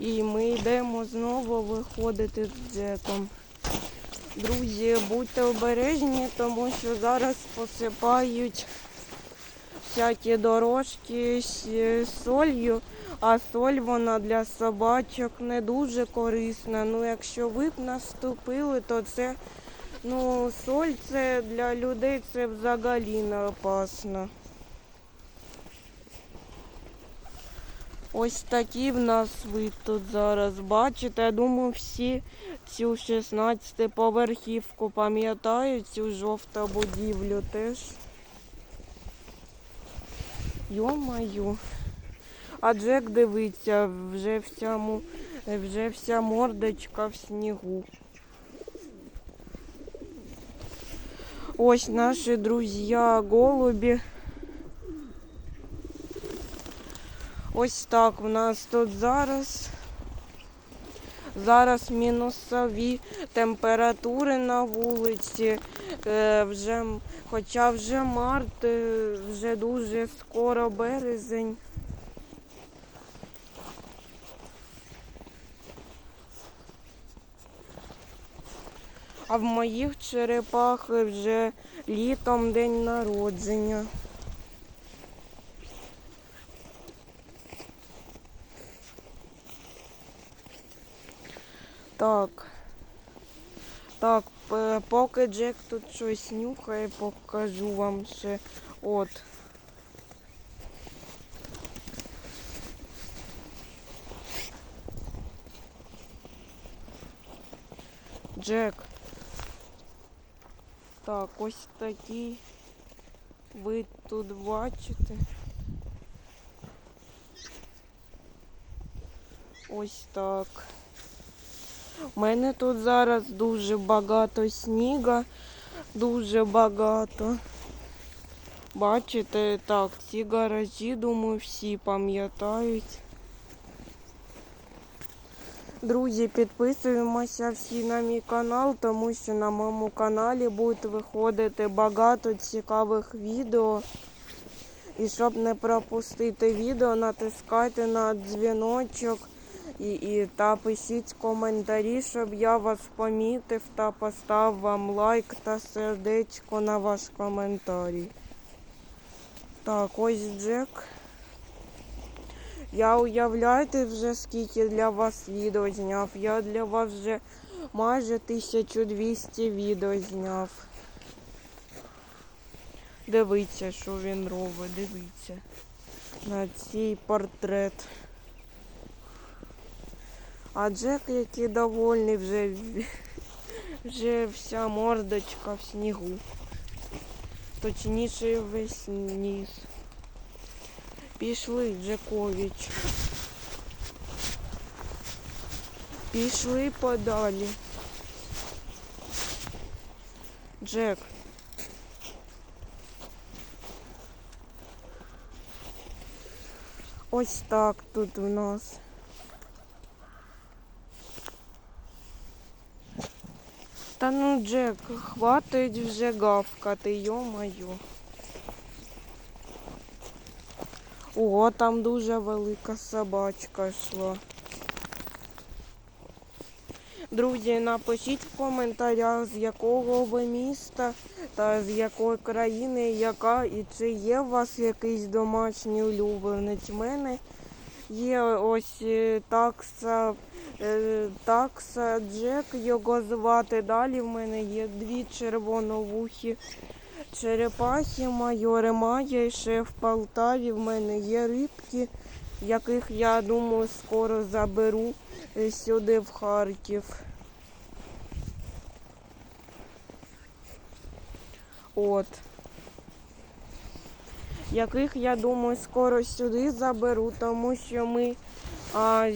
І ми йдемо знову виходити з Джеком. Друзі, будьте обережні, тому що зараз посипають всякі дорожки з солью, а соль вона для собачок не дуже корисна. Ну, якщо ви б наступили, то це ну, соль це для людей це взагалі не опасно. Ось такі в нас вид тут зараз. Бачите, я думаю, всі цю 16 поверхівку пам'ятають, цю жовту будівлю теж. Йо-маю. А Джек дивиться, вже вся, вже вся мордочка в снігу. Ось наші друзі голубі. Ось так в нас тут зараз. Зараз мінусові температури на вулиці. Е, вже, хоча вже март, е, вже дуже скоро березень. А в моїх черепах вже літом день народження. Так. Так, поки Джек тут щось нюхає, покажу вам ще. От. Джек. Так, ось такий вид тут бачите. Ось так. У мене тут зараз дуже багато сніга, дуже багато. Бачите, так, ці гаражі, думаю, всі пам'ятають. Друзі, підписуємося всі на мій канал, тому що на моєму каналі буде виходити багато цікавих відео. І щоб не пропустити відео, натискайте на дзвіночок і, і та пишіть коментарі, щоб я вас помітив та поставив вам лайк та сердечко на ваш коментарі. Так, ось Джек. Я уявляєте вже скільки для вас відео зняв. Я для вас вже майже 1200 відео зняв. Дивіться, що він робить, дивіться. На цей портрет. А Джек, який довольний, вже, вже вся мордочка в снігу. Точніше весь ніс. Пішли, Джекович. Пішли подалі. Джек. Ось так тут у нас. Та ну, Джек, хватить вже гавкати, йо-моє. О, там дуже велика собачка йшла. Друзі, напишіть в коментарях, з якого ви міста та з якої країни, яка і чи є у вас якийсь домашній улюбленець. Мене є ось е, такса, е, такса Джек, його звати. Далі в мене є дві червоновухі черепахи, майори Майя і ще в Полтаві в мене є рибки, яких я думаю скоро заберу е, сюди в Харків. От. Яких я думаю скоро сюди заберу, тому що ми а,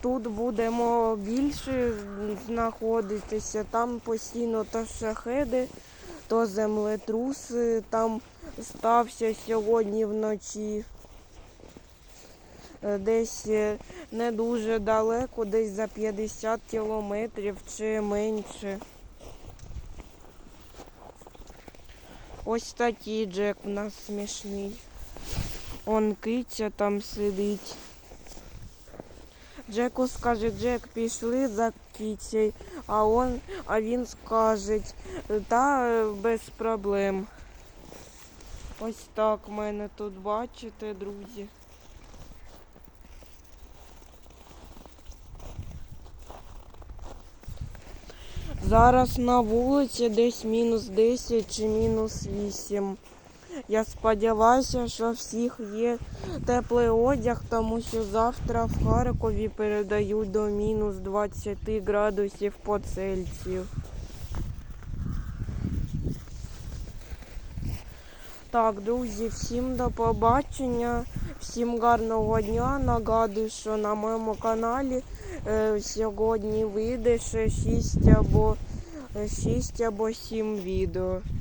тут будемо більше знаходитися. Там постійно то шахеди, то землетруси там стався сьогодні вночі. Е, Десь е, не дуже далеко, десь за 50 кілометрів чи менше. Ось такий Джек у нас смішний. Он киця там сидить. Джеку скаже, Джек, пішли за кицею, а, он, а він скаже, та без проблем. Ось так в мене тут бачите, друзі. Зараз на вулиці десь мінус 10 чи мінус 8. Я сподіваюся, що всіх є теплий одяг, тому що завтра в Харкові передають до мінус 20 градусів по Цельсію. Так, друзі, всім до побачення, всім гарного дня. Нагадую, що на моєму каналі е, сьогодні вийде ще 6 або, 6 або 7 відео.